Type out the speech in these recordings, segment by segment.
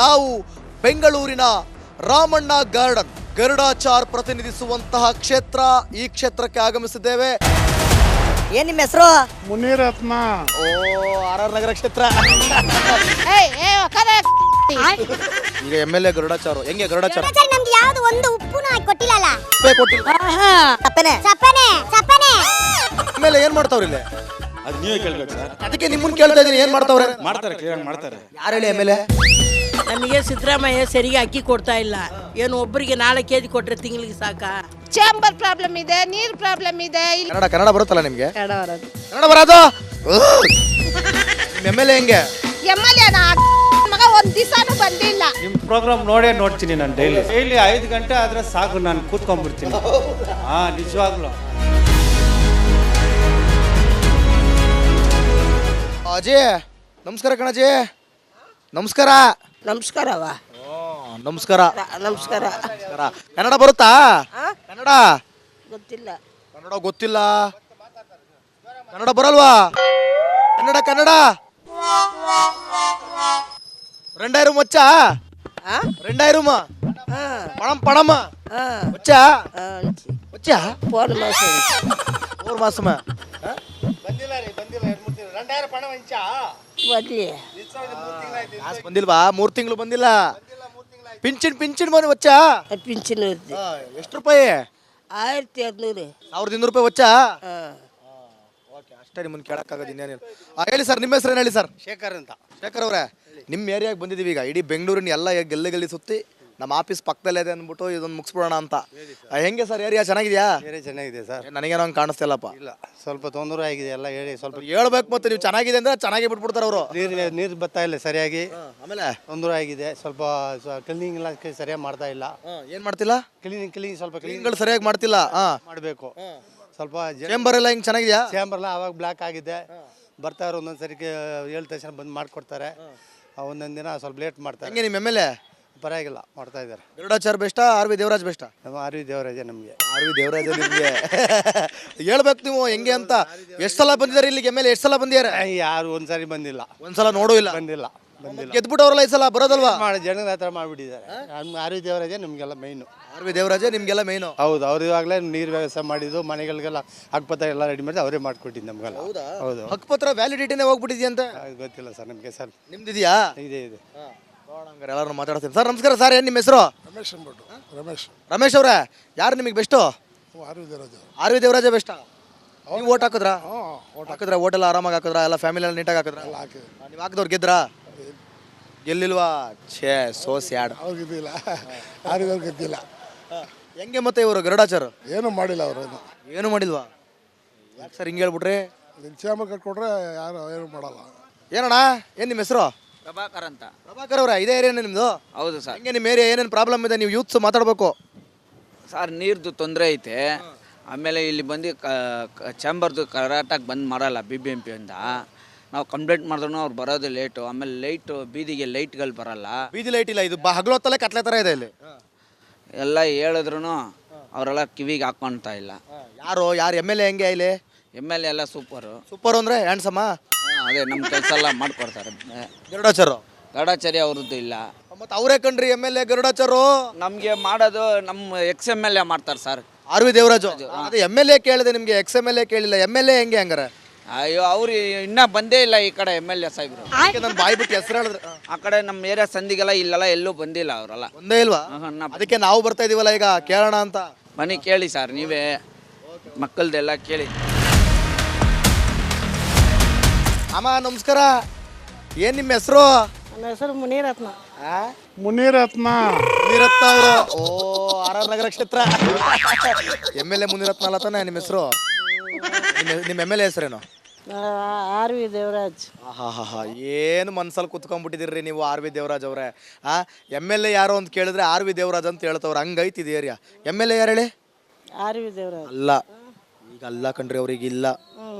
ನಾವು ಬೆಂಗಳೂರಿನ ರಾಮಣ್ಣ ಗಾರ್ಡನ್ ಗರುಡಾಚಾರ್ ಪ್ರತಿನಿಧಿಸುವಂತಹ ಕ್ಷೇತ್ರ ಈ ಕ್ಷೇತ್ರಕ್ಕೆ ಆಗಮಿಸಿದ್ದೇವೆ. ಏನ್ ನಿಮ್ಮ ಹೆಸರು? ಮುನಿರತ್ನ. ಓ ಆರ್ ಆರ್ ನಗರ ಕ್ಷೇತ್ರ ಈಗ ಎಂ ಎಲ್ ಎ ಗರುಡಾಚಾರ್. ಹೆಂಗೆ ಗರುಡಾಚಾರ? ನಮ್ಗೆ ಯಾವ್ದು ಒಂದು ಉಪ್ಪುನು ಹಾಕಿ ಕೊಟ್ಟಿಲ್ಲಲ್ಲ? ಉಪ್ಪೇ ಕೊಟ್ಟಿಲ್ಲ. ತಪ್ಪನೆ. ಎಂ ಎಲ್ ಎ ಏನ್ ಮಾಡ್ತಾವ್ರಿ ಇಲ್ಲಿ? ಅದು ನೀವೇ ಕೇಳ್ಬೇಕು ಸರ್. ಅದಕ್ಕೆ ನಿಮ್ಮನ್ನ ಕೇಳ್ತಾ ಇದೀನಿ ಏನ್ ಮಾಡ್ತಾವ್ರೆ? ಮಾಡ್ತಾರೆ ಕ್ಲಿಯರ್ ಮಾಡ್ತಾರೆ. ಯಾರು ಹೇಳಿ ಎಂ ಎಲ್ ಎ? ನಮಗೆ ಸಿದ್ದರಾಮಯ್ಯ ಸರಿಗೆ ಅಕ್ಕಿ ಕೊಡ್ತಾ ಇಲ್ಲ. ಏನು ಒಬ್ಬರಿಗೆ ನಾಳೆ ಕೆ ಜಿ ಕೊಟ್ರೆ ತಿಂಗಳಿಗೆ ಸಾಕಾ? ಚೇಂಬರ್ ಪ್ರಾಬ್ಲಮ್ ಇದೆ ನೀರ್ ಪ್ರಾಬ್ಲಮ್ ಇದೆ ಇಲ್ಲಿ ಕನ್ನಡ ಕನ್ನಡ ಬರುತ್ತಲ್ಲ ನಿಮಗೆ? ಕನ್ನಡ ಬರೋದು. ಕನ್ನಡ ಬರೋದು? ಎಂ ಎಲ್ ಎ ಹೆಂಗೆ? ಎಂ ಎಲ್ ಎನ ಮಗ ಒಂದ್ ದಿವಸನೂ ಬಂದಿಲ್ಲ. ನಿಮ್ಮ ಪ್ರೋಗ್ರಾಮ್ ನೋಡೇ ನೋಡ್ತೀನಿ ನಾನು ಡೈಲಿ ಡೈಲಿ ಐದು ಗಂಟೆ ಆದ್ರೆ ಸಾಕು ನಾನು ಕೂತ್ಕೊಂಡ್ಬಿಡ್ತೀನಿ. ಹಾ ನಿಜವಾಗ್ಲು. ಅಜಯ್ ನಮಸ್ಕಾರ ಕಣಜಿ ನಮಸ್ಕಾರ. ನಮಸ್ಕಾರವ ನಮಸ್ಕಾರ ನಮಸ್ಕಾರ ನಮಸ್ಕಾರ ಕನ್ನಡ ಬರುತ್ತಾ ಕನ್ನಡ ಗೊತ್ತಿಲ್ಲ ಕನ್ನಡ ಗೊತ್ತಿಲ್ಲ ಕನ್ನಡ ಬರಲ್ವಾ ಕನ್ನಡ ಕನ್ನಡ ரெண்டாயிரம் வச்சா ஆ? ரெண்டாயிரமா ஆ, பணம் பணமா ஆ, வச்சா ஆ, வச்சா போன மாதம் ஒரு மாசமா ಬರ್ಲಿ ಕಾಸು ಬಂದಿಲ್ವಾ? ಮೂರ್ ತಿಂಗಳು ಬಂದಿಲ್ಲ. ಪಿಂಚಿನ್ ಪಿಂಚಿನ್ ಮನೆ ವಚ್ಚ? ಪಿಂಚಣಿ ಇರುತ್ತೆ ಎಷ್ಟು ರೂಪಾಯಿ? ಆಯ್ತು ಹದಿನೂರು ಸಾವಿರದ ಇನ್ನೂರು ರೂಪಾಯಿ ವಚ್ಚ? ಹಾಂ ಓಕೆ ಅಷ್ಟೇ ನಿಮ್ಮನ್ನು ಕೇಳಕ್ಕಾಗೋದು ಇನ್ನೇನಿಲ್ಲ. ಆ, ಹೇಳಿ ಸರ್ ನಿಮ್ಮ ಹೆಸರು ಏನು ಹೇಳಿ ಸರ್? ಶೇಖರ್ ಅಂತ. ಶೇಖರ್ ಅವರೇ ನಿಮ್ಮ ಏರಿಯಾಗೆ ಬಂದಿದ್ದೀವಿ ಈಗ. ಇಡೀ ಬೆಂಗಳೂರಿನ ಎಲ್ಲ ಗಲ್ಲಿ ಗಲ್ಲಿ ಸುತ್ತಿ ನಮ್ಮ ಆಫೀಸ್ ಪಕ್ಕದಲ್ಲೇ ಇದೆ ಅಂದ್ಬಿಟ್ಟು ಇದೊಂದು ಮುಗಿಸ್ಬಿಡೋಣ ಅಂತ. ಆ, ಹೆಂಗೆ ಸರ್ ಏರಿಯಾ ಚೆನ್ನಾಗಿದ್ಯಾ? ಬೇರೆ ಚೆನ್ನಾಗಿದೆ ಸರ್. ನನಗೇನೋ ಹಂಗೆ ಕಾಣಿಸ್ತಿಲ್ಲಪ್ಪ. ಇಲ್ಲ ಸ್ವಲ್ಪ ತೊಂದರೆ ಆಗಿದೆ ಎಲ್ಲ ಹೇಳಿ ಸ್ವಲ್ಪ ಹೇಳ್ಬೇಕು ಮತ್ತೆ ನೀವು ಚೆನ್ನಾಗಿದೆ ಅಂದ್ರೆ ಚೆನ್ನಾಗಿ ಬಿಟ್ಬಿಡ್ತಾರೆ ಅವರು. ನೀರು ನೀರು ಬರ್ತಾ ಇಲ್ಲ ಸರಿಯಾಗಿ. ಆಮೇಲೆ? ತೊಂದರೆ ಆಗಿದೆ ಸ್ವಲ್ಪ ಕ್ಲೀನಿಂಗ್ ಎಲ್ಲ ಸರಿಯಾಗಿ ಮಾಡ್ತಾ ಇಲ್ಲ. ಏನು ಮಾಡ್ತಿಲ್ಲ? ಕ್ಲೀನಿಂಗ್ ಕ್ಲೀನಿಂಗ್ ಸ್ವಲ್ಪ ಕ್ಲೀನ್ ಕ್ಲೀನ್ಗಳು ಸರಿಯಾಗಿ ಮಾಡ್ತಿಲ್ಲ. ಹಾಂ. ಮಾಡಬೇಕು. ಸ್ವಲ್ಪ ಚೇಂಬರ್ ಎಲ್ಲ ಹಿಂಗೆ ಚೆನ್ನಾಗಿದ್ಯಾ? ಎಲ್ಲ ಅವಾಗ ಬ್ಲಾಕ್ ಆಗಿದೆ. ಬರ್ತಾರೆ ಒಂದೊಂದು ಸರಿ ಹೇಳಿದ ತಕ್ಷಣ ಬಂದು ಮಾಡಿಕೊಡ್ತಾರೆ. ಒಂದೊಂದು ದಿನ ಸ್ವಲ್ಪ ಲೇಟ್ ಮಾಡ್ತಾರೆ. ಹೆಂಗೆ ನಿಮ್ಮ ಎಂ ಎಲ್ ಎ ಪರವಾಗಿಲ್ಲ ಮಾಡ್ತಾ ಇದ್ದಾರೆ. Garudachar best R V Devaraj best ನಮ್ಮ ಆರ್ ವಿ ದೇವರಾಜ ನಮಗೆ. ಆರ್ ವಿ ದೇವರಾಜ ನಿಮಗೆ. ಹೇಳ್ಬೇಕು ನೀವು ಹೆಂಗೆ ಅಂತ. ಎಷ್ಟು ಸಲ ಬಂದಿದ್ದಾರೆ ಇಲ್ಲಿಗೆ? ಎಂ ಎಲ್ ಎಷ್ಟು ಸಲ ಬಂದಿದ್ದಾರೆ? ಯಾರು ಒಂದ್ಸರಿ ಬಂದಿಲ್ಲ. ಒಂದ್ಸಲ ನೋಡೂ ಇಲ್ಲ. ಬಂದಿಲ್ಲ ಬಂದಿಲ್ಲ. ಗೆದ್ಬಿಟ್ಟವ್ರಲ್ಲ ಈ ಸಲ ಬರೋದಲ್ವಾ? ಮಾಡಿ ಜನರ ಹತ್ರ ಮಾಡಿಬಿಟ್ಟಿದ್ದಾರೆ. ನಮ್ಮ ಆರ್ ವಿ ದೇವರಾಜ ನಮಗೆಲ್ಲ ಮೈನು ಆರ್ ವಿ ದೇವರಾಜ ನಿಮ್ಗೆಲ್ಲ ಮೈನು ಹೌದು ಅವ್ರು ಇವಾಗಲೇ ನೀರು ವ್ಯವಸ್ಥೆ ಮಾಡಿದ್ದು ಮನೆಗಳಿಗೆಲ್ಲ ಹಕ್ಪತ್ರ ಎಲ್ಲ ರೆಡಿ ಮಾಡಿ ಅವರೇ ಮಾಡ್ಕೊಟ್ಟಿದ್ದು ನಮಗೆಲ್ಲ. ಹೌದು? ಹಕ್ಪತ್ರ ವ್ಯಾಲಿಡಿಟಿನೇ ಹೋಗ್ಬಿಟ್ಟಿದ್ಯಂತೆ? ಗೊತ್ತಿಲ್ಲ ಸರ್ ನಮಗೆ ಸರ್. ಇದೆಯಾ ಇದೆ ಇದೆ. ಹಂಗಾರೆ ಎಲ್ಲರೂ ಮಾತಾಡ್ತೀನಿ ಸರ್ ನಮಸ್ಕಾರ ಸರ್ ಏನು ನಿಮ್ಮ ಹೆಸರು? ರಮೇಶ್ ಅಂದ್ಬಿಟ್ಟು ರಮೇಶ್. ರಮೇಶ್ ಅವರೇ ಯಾರು ನಿಮಗೆ best? Arogyaraja R V Devaraja ಬೆಸ್ಟಾ? ನೀವು ಓಟ್ ಹಾಕಿದ್ರಾ? ಓಟ್ ಹಾಕಿದ್ರ ಓಟೆಲ್ಲ ಆರಾಮಾಗಿ ಹಾಕಿದ್ರಾ ಎಲ್ಲ ಫ್ಯಾಮಿಲಿ ಎಲ್ಲ ನೀಟಾಗಿ ಹಾಕಿದ್ರಾ? ಹಾಕಿ. ನೀವು ಹಾಕಿದವ್ರು ಗೆದ್ರಾ? ಗೆಲ್ಲಿಲ್ವಾ? ಛೇ ಸೋ ಸ್ಯಾಡ್ ಅವ್ರಿಗಿದ್ದಿಲ್ಲ ಆರೋಗ್ಯವ್ರು ಗೆದ್ದಿಲ್ಲ. ಹೆಂಗೆ ಮತ್ತೆ ಇವರು ಗರುಡಾಚಾರ? ಏನೂ ಮಾಡಿಲ್ಲ ಅವರು ಏನು ಏನು ಮಾಡಿಲ್ವಾ? ಯಾಕೆ ಸರ್ ಹಿಂಗೆ ಹೇಳ್ಬಿಟ್ರಿ? ಕ್ಷೇಮ ಕಟ್ಕೊಟ್ರೆ ಯಾರು ಏನು ಮಾಡಲ್ಲ. ಏನಣ್ಣ ಏನು ನಿಮ್ಮ ಹೆಸರು? ಪ್ರಭಾಕರ್ ಅಂತ. ಪ್ರಭಾಕರ್ ಅವರ ಇದೇ ಏರಿಯಾ ನಿಮ್ಮದು ಹೌದು ಸರ್. ಹಂಗೆ ನಿಮ್ಮ ಏರಿಯಾ ಏನೇನು ಪ್ರಾಬ್ಲಮ್ ಇದೆ? ನೀವು ಯೂತ್ಸ್ ಮಾತಾಡಬೇಕು. ಸರ್ ನೀರ್ದು ತೊಂದರೆ ಐತೆ. ಆಮೇಲೆ ಇಲ್ಲಿ ಬಂದು ಚಾಂಬರ್ದು ಕರಾಟಾಗಿ ಬಂದ್ ಮಾಡಲ್ಲ ಬಿ ಬಿ ಎಂ ಪಿಯಿಂದ ನಾವು ಕಂಪ್ಲೇಂಟ್ ಮಾಡಿದ್ರು ಅವ್ರು ಬರೋದು ಲೇಟು ಆಮೇಲೆ ಲೈಟು ಬೀದಿಗೆ ಲೈಟ್ಗಳು ಬರಲ್ಲ. ಬೀದಿ ಲೈಟ್ ಇಲ್ಲ ಇದು ಹಗಲೊತ್ತಲ್ಲೇ ಕತ್ಲೆ ಥರ ಇದೆ ಇಲ್ಲಿ. ಎಲ್ಲ ಹೇಳಿದ್ರು ಅವರೆಲ್ಲ ಕಿವಿಗೆ ಹಾಕ್ಕೊಳ್ತಾ ಇಲ್ಲ. ಯಾರು? ಯಾರು? ಎಂ ಎಲ್ ಎ ಹೆಂಗೆ ಇಲ್ಲಿ? ಎಂ ಎಲ್ ಎ ಎಲ್ಲ ಸೂಪರು ಸೂಪರ್ ಅಂದರೆ ಹ್ಯಾಂಡ್ಸಮ್ಮ ಅದೇ ನಮ್ಮ ಕೆಲಸ ಎಲ್ಲ ಮಾಡ್ಕೊಡ್ತಾರೆ ಗರುಡಾಚಾರ್ಯ ಗರುಡಾಚಾರ್ಯ ಅವ್ರದ್ದು ಇಲ್ಲ. ಮತ್ತೆ ಅವರೇ ಕಣ್ರಿ ಎಂ ಎಲ್ ಎ ಗರುಡಾಚಾರು ನಮಗೆ ಮಾಡೋದು ನಮ್ಮ ಎಕ್ಸ್ ಎಂ ಎಲ್ ಎ ಮಾಡ್ತಾರೆ ಸರ್ ಆರ್ ವಿ ದೇವರಾಜು. ಅದೇ ಎಂ ಎಲ್ ಎ ಕೇಳಿದೆ ನಿಮಗೆ ಎಕ್ಸ್ ಎಂ ಎಲ್ ಎ ಕೇಳಿಲ್ಲ. ಎಂ ಎಲ್ ಎ ಹೆಂಗೆ ಹಂಗಾರೆ? ಅಯ್ಯೋ ಅವ್ರು ಇನ್ನೂ ಬಂದೇ ಇಲ್ಲ ಈ ಕಡೆ ಎಂ ಎಲ್ ಎ ಸಾಹೇಬ್ರು. ನಾನು ಬಾಯಿ ಬಿಟ್ಟು ಹೆಸರು ಹೇಳಿದ್ರು ಆ ಕಡೆ ನಮ್ಮ ಏರಿಯಾ ಸಂದಿಗೆಲ್ಲ ಇಲ್ಲೆಲ್ಲ ಎಲ್ಲೂ ಬಂದಿಲ್ಲ ಅವರೆಲ್ಲ. ಒಂದೇ ಇಲ್ವಾ? ಅದಕ್ಕೆ ನಾವು ಬರ್ತಾ ಇದೀವಲ್ಲ ಈಗ ಕೇಳೋಣ ಅಂತ. ಮನೆ ಕೇಳಿ ಸರ್ ನೀವೇ ಮಕ್ಕಳದೆಲ್ಲ ಕೇಳಿ. ಅಮ್ಮ ನಮಸ್ಕಾರ. ಏನ್ ನಿಮ್ಮ ಹೆಸರು? ನನ್ನ ಹೆಸರು ಮುನಿರತ್ನ. ಮುನಿರತ್ನ. ಮುನಿರತ್ನ ಅವರು. ಓ ಆರ್ ಆರ್ ನಗರ ಕ್ಷೇತ್ರ. ಎಂ ಎಲ್ ಎ ಮುನಿರತ್ನ ಅಲ್ಲ ತಾನೆ ನಿಮ್ಮ ಹೆಸರು? ನಿಮ್ಮ ಎಂ ಎಲ್ ಎ ಹೆಸರೇನು? R V Devaraj. ಆಹಾ ಏನು ಮನ್ಸಲ್ಲಿ ಕುತ್ಕೊಂಡ್ಬಿಟ್ಟಿದ್ದೀರಿ ನೀವು ಆರ್ ವಿ ದೇವರಾಜ್ ಅವರೇ? ಆ ಎಂ ಎಲ್ ಎ ಯಾರು ಅಂತ ಕೇಳಿದ್ರೆ ಆರ್ ವಿ ದೇವರಾಜ್ ಅಂತ ಹೇಳ್ತವ್ರು. ಹಂಗೈತಿ ಇದು ಏರಿಯಾ. ಎಂ ಎಲ್ ಎ ಯಾರು ಹೇಳಿ? R V Devaraj. ಅಲ್ಲ. ಈಗ ಅಲ್ಲ ಕಣ್ರಿ ಅವ್ರಿಗೆ ಇಲ್ಲ ಹ್ಞೂ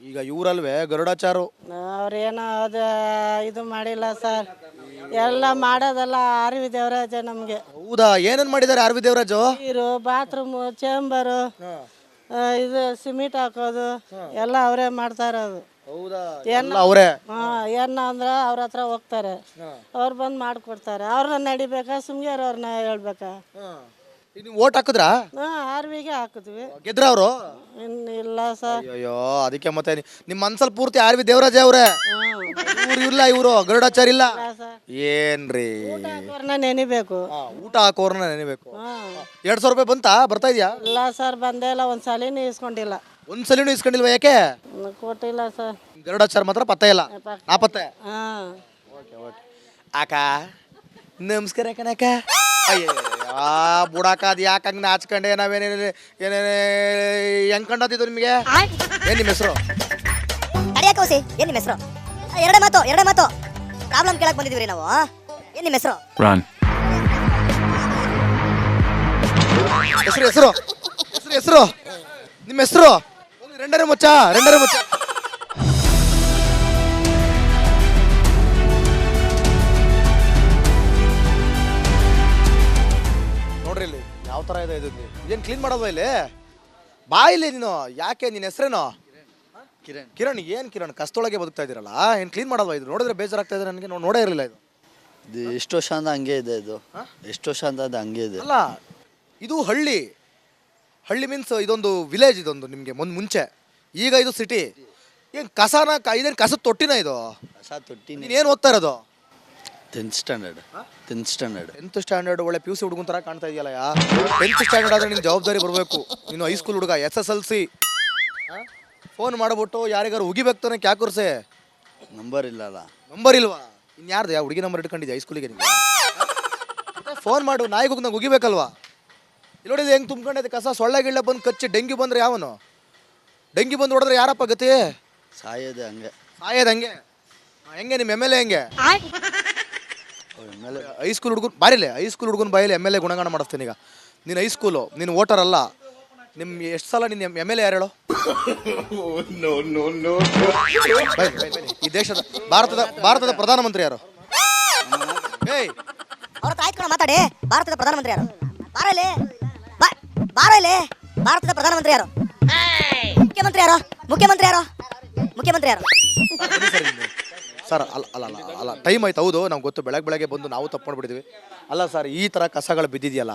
ಈಗ ಇವರಲ್ವೇ ಗರುಡಾಚಾರು? ಅವ್ರೇನೋ ಅದು ಇದು ಮಾಡಿಲ್ಲ ಸರ್. ಎಲ್ಲ ಮಾಡೋದೆಲ್ಲ ಆರ್ ವಿ ದೇವರಾಜ ನಮಗೆ. ಹೌದಾ? ಏನೇನ್ ಮಾಡಿದ್ದಾರೆ ಆರ್ ವಿ ದೇವರಾಜು? ನೀರು ಬಾತ್ರೂಮು ಚೇಂಬರು ಇದು ಸಿಮೆಂಟ್ ಹಾಕೋದು ಎಲ್ಲ ಅವರೇ ಮಾಡ್ತಾ ಅದು ಹೌದಾ? ಎಲ್ಲ ಅವರೇ? ಹಾಂ ಏನ ಅಂದ್ರೆ ಅವ್ರ ಹತ್ರ ಹೋಗ್ತಾರೆ. ಅವ್ರು ಬಂದು ಮಾಡ್ಕೊಡ್ತಾರೆ. ಅವ್ರನ್ನ ನಡಿಬೇಕಾ? ಸುಮ್ಗೆ ಅವ್ರನ್ನ ಹೇಳ್ಬೇಕಾ? ನೀವು ಓಟ್ ಹಾಕಿದ್ರಾ? ಆರ್ವಿಗೆ ಆರ್ ವಿಗೆ ಹಾಕಿದ್ವಿ. ಗೆದ್ರ ಅವರು? ಇನ್ನು ಇಲ್ಲ ಸರ್ ಅಯ್ಯೋ ಅದಕ್ಕೆ ಮತ್ತೆ ನಿ- ನಿಮ್ಮ ಮನ್ಸಲ್ ಪೂರ್ತಿ ಆರ್ವಿ ದೇವರಾಜ ಅವ್ರೆ. ಇವ್ರು ಇಲ್ಲ ಇವರು ಗರುಡಾಚಾರ ಇಲ್ಲ. ಏನ್ರಿ? ಅವ್ರನ್ನ ನೆನಿಬೇಕು. ಆ, ಊಟ ಹಾಕೋರ್ನ ನೆನಿಬೇಕು. ಹಾಂ. ಎರಡ್ ಸಾವಿರ ರೂಪಾಯಿ ಬಂತಾ? ಬರ್ತಾ ಇದೆಯಾ? ಇಲ್ಲ ಸರ್ ಬಂದೇ ಇಲ್ಲ. ಒಂದು ಸಲಿನೂ ಇಸ್ಕೊಂಡಿಲ್ಲ ಒಂದ್ಸಲಿನೂ ಇಸ್ಕೊಂಡಿಲ್ವಾ ಯಾಕೆ? ಇನ್ನು ಕೊಟ್ಟಿಲ್ಲ ಸರ್ ಗರುಡಾಚಾರ ಮಾತ್ರ ಪತ್ತೆ ಇಲ್ಲ. ನಾಪತ್ತೆ? ಹಾಂ. Okay okay. ಅಕ್ಕ ನಮಸ್ಕಾರ ಕಣಕ್ಕ. ಅಯ್ಯ ಬುಡಾಕ ಅದು ಯಾಕೆ ಹಂಗೆ ನಾಚ್ಕೊಂಡೆ ನಾವೇನೇನು ಏನೇನೇ ಹೆಂಗ್ ಕಂಡದಿದ್ದು ನಿಮಗೆ ಏನು ನಿಮ್ಮ ಹೆಸರು ತಡಿಯ ಕೌಸಿ ಏನು ನಿಮ್ಮ ಹೆಸರು ಎರಡೇ ಮಾತು ಎರಡೇ ಮಾತು ಪ್ರಾಬ್ಲಮ್ ಕೇಳಕ್ ಬಂದಿದ್ವಿ ನಾವು ಏನು ನಿಮ್ಮ ಹೆಸರು ಹೆಸರು ಹೆಸರು ಹೆಸರು ಹೆಸರು ನಿಮ್ಮ ಹೆಸರು ರೆಂಡರೆ ಮುಚ್ಚ ರೆಂಡರೆ ಮುಚ್ಚ ತರ ಇದೆ ಇದು. ಏನು ಕ್ಲೀನ್ ಮಾಡೋದು ಇಲ್ಲಿ? ಬಾ ಇಲ್ಲಿ ನೀನು ಯಾಕೆ ನಿನ್ನ ಹೆಸರೇನು? ಕಿರಣ್. ಕಿರಣ್ ಏನು ಕಿರಣ್? ಕಸ್ತೊಳಗೆ ಬದುಕ್ತಾ ಇದ್ದೀರಲ್ಲ ಏನು ಕ್ಲೀನ್ ಮಾಡೋದು ಇದು? ನೋಡಿದ್ರೆ ಬೇಜಾರಾಗ್ತಾ ಇದೆ ನನಗೆ ನೋಡೇ ಇರಲಿಲ್ಲ ಇದು. ಇದು ಎಷ್ಟು ವರ್ಷ ಅಂತ ಹಂಗೆ ಇದೆ ಇದು. ಎಷ್ಟು ವರ್ಷ ಅಂತ ಅದು ಹಂಗೆ ಇದೆ. ಅಲ್ಲ ಇದು ಹಳ್ಳಿ. ಹಳ್ಳಿ ಮೀನ್ಸ್ ಇದೊಂದು ವಿಲೇಜ್ ಇದೊಂದು ನಿಮಗೆ ಮುಂದ್ ಮುಂಚೆ. ಈಗ ಇದು ಸಿಟಿ ಏನು ಕಸನ ಇದೇನ್ ಕಸದ ತೊಟ್ಟಿನ ಇದು? ಕಸ ತೊಟ್ಟಿನ. ನೀನು ಏನು ಓದ್ತಾ ಇರೋದು? Tenth standard tenth standard tenth standard ಒಳ್ಳೆ ಪಿ ಯು ಸಿ ಹುಡುಗನ ಥರ ಕಾಣ್ತಾ ಇದೆಯಲ್ಲ ಯಾ? ಟೆಂತ್ ಸ್ಟ್ಯಾಂಡರ್ಡ್ ಆದರೆ ನಿನ್ನ ಜವಾಬ್ದಾರಿ ಬರಬೇಕು. ನೀನು ಹೈಸ್ಕೂಲ್ ಹುಡುಗ S S L C phone ಮಾಡ್ಬಿಟ್ಟು ಯಾರಿಗಾರು ಉಗಿಬೇಕು ತಾನೆ ಕ್ಯಾಕುರ್ಸೆ ನಂಬರ್ ಇಲ್ಲಲ್ಲ. ನಂಬರ್ ಇಲ್ವಾ? ಇನ್ಯಾರ್ದು ಯಾವ ಹುಡುಗಿ ನಂಬರ್ ಇಟ್ಕೊಂಡಿದ್ದೆ ಹೈಸ್ಕೂಲಿಗೆ ನಿಮ್ಗೆ ಫೋನ್ ಮಾಡು ನಾಯಿಗೆ ನಂಗೆ ಉಗಿಬೇಕಲ್ವಾ ಇಲ್ಲಿ ನೋಡಿದ್ರೆ ಹೆಂಗೆ ತುಂಬ್ಕೊಂಡೈತೆ ಕಸ? ಸೊಳ್ಳೆ ಗಿಳ್ಳೆ ಬಂದು ಕಚ್ಚಿ ಡೆಂಗಿ ಬಂದ್ರೆ ಯಾವನು? ಡೆಂಗಿ ಬಂದು ಹೊಡೆದ್ರೆ ಯಾರಪ್ಪ ಗತಿ? ಸಾಯೋದೆ ಹಂಗೆ. ಸಾಯೋದು ಹಂಗೆ. ಹೆಂಗೆ ನಿಮ್ಮ ಎಂ ಎಲ್ ಎ ಹೆಂಗೆ? ಹೈಸ್ಕೂಲ್ ಹುಡುಗರು ಬಾರಿಲೆ ಹೈಸ್ಕೂಲ್ ಹುಡುಗನ ಬಾಯಲ್ಲಿ ಎಂ ಎಲ್ ಎ ಗುಣಗಾನ ಮಾಡಿಸ್ತೀನಿ ಈಗ. ನೀನು ಹೈಸ್ಕೂಲು ನೀನು ವೋಟರ್ ಅಲ್ಲ. ನಿಮ್ ಎಷ್ಟು ಸಲ ನಿನ್ನ ಎಂ ಎಲ್ ಎ ಯಾರು ಹೇಳು? ಬನ್ನಿ, ಬನ್ನಿ, ಬನ್ನಿ. ಈ ದೇಶದ ಭಾರತದ ಭಾರತದ ಪ್ರಧಾನಮಂತ್ರಿ ಯಾರು? ಏಯ್! ಅವ್ರ ಹತ್ರ ಆಯ್ತು ಮಾತಾಡಿ. ಭಾರತದ ಪ್ರಧಾನಮಂತ್ರಿ ಯಾರು? ಬಾರಲ್ಲಿ ಭಾರತದ ಪ್ರಧಾನಮಂತ್ರಿ ಯಾರು? ಮುಖ್ಯಮಂತ್ರಿ ಯಾರು? ಮುಖ್ಯಮಂತ್ರಿ ಯಾರು? ಮುಖ್ಯಮಂತ್ರಿ ಯಾರು? ಸರ್ ಅಲ್ಲ ಅಲ್ಲ ಅಲ್ಲ ಅಲ್ಲ. ಟೈಮ್ ಆಯ್ತು ಹೌದು ನಾವು ಗೊತ್ತು. ಬೆಳಗ್ಗೆ ಬೆಳಗ್ಗೆ ಬಂದು ನಾವು ತಪ್ಪು ಮಾಡ್ಬಿಟ್ಟಿದ್ವಿ. ಅಲ್ಲ ಸರ್ ಈ ಥರ ಕಸಗಳು ಬಿದ್ದಿದೆಯಲ್ಲ